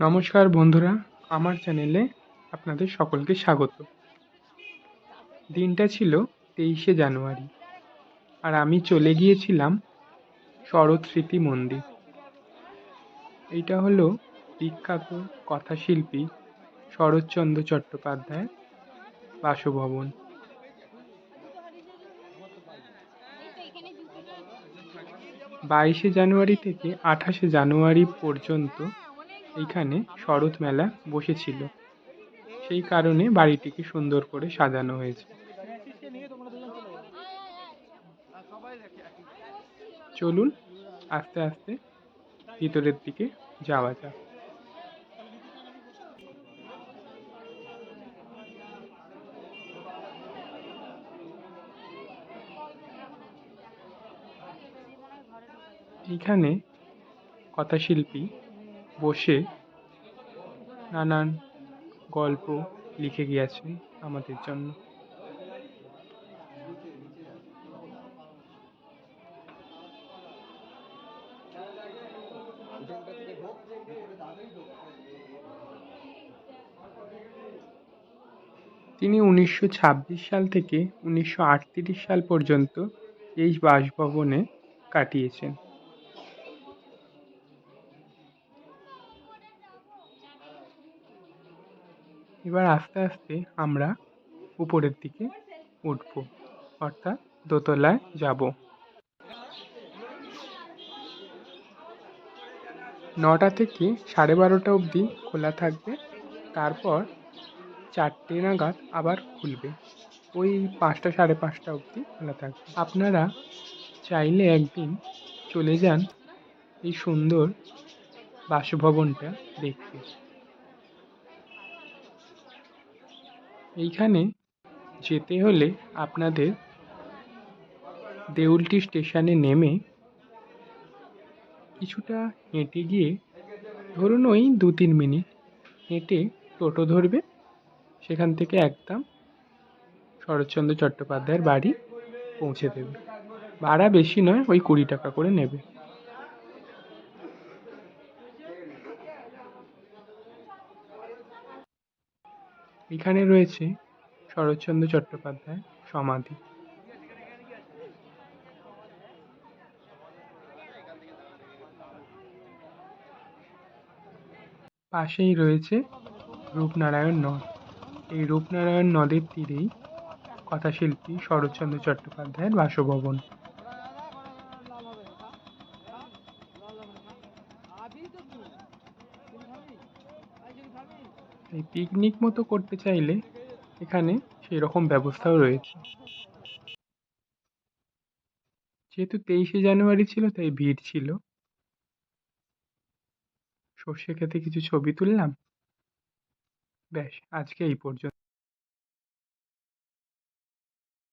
নমস্কার বন্ধুরা, আমার চ্যানেলে আপনাদের সকলকে স্বাগত। দিনটা ছিল তেইশে জানুয়ারি, আর আমি চলে গিয়েছিলাম শরৎ স্মৃতি মন্দির। এইটা হলো বিখ্যাত কথাশিল্পী শরৎচন্দ্র চট্টোপাধ্যায়ের বাসভবন। বাইশে জানুয়ারি থেকে আঠাশে জানুয়ারি পর্যন্ত এইখানে শরৎ মেলা বসেছিল। সেই কারণে বাড়িটিকে সুন্দর করে সাজানো হয়েছে। চলুন আস্তে আস্তে ভিতরের দিকে যাওয়া যাক। এইখানে কথাশিল্পী বসে নানান গল্প লিখে গিয়েছেন আমাদের জন্য। তিনি উনিশশো ছাব্বিশ সাল থেকে উনিশশো আটত্রিশ সাল পর্যন্ত এই বাসভবনে কাটিয়েছেন। এবার আস্তে আস্তে আমরা উপরের দিকে উঠব, অর্থাৎ দোতলায় যাব। নটা থেকে সাড়ে বারোটা অবধি খোলা থাকবে, তারপর চারটে নাগাদ আবার খুলবে। ওই পাঁচটা সাড়ে পাঁচটা অবধি খোলা থাকবে। আপনারা চাইলে একদিন চলে যান এই সুন্দর বাসভবনটা দেখতে। এইখানে যেতে হলে আপনাদের দেউলটি স্টেশনে নেমে কিছুটা হেঁটে গিয়ে ধরুন ওই দু তিন মিনিট হেঁটে টোটো ধরবে। সেখান থেকে একদম শরৎচন্দ্র চট্টোপাধ্যায়ের বাড়ি পৌঁছে দেবে। ভাড়া বেশি নয়, ওই কুড়ি টাকা করে নেবে। এখানে রয়েছে শরৎচন্দ্র চট্টোপাধ্যায়, সমাধি। পাশেই রয়েছে রূপনারায়ণ নদ। এই রূপনারায়ণ নদের তীরেই কথাশিল্পী শরৎচন্দ্র চট্টোপাধ্যায়ের বাসভবন। এই পিকনিক মতো করতে চাইলে এখানে সেই রকম ব্যবস্থাও রয়েছে। যেহেতু তেইশে জানুয়ারি ছিল, তাই ভিড় ছিল। সর্ষে খেতে কিছু ছবি তুললাম। ব্যাস, আজকে এই পর্যন্ত।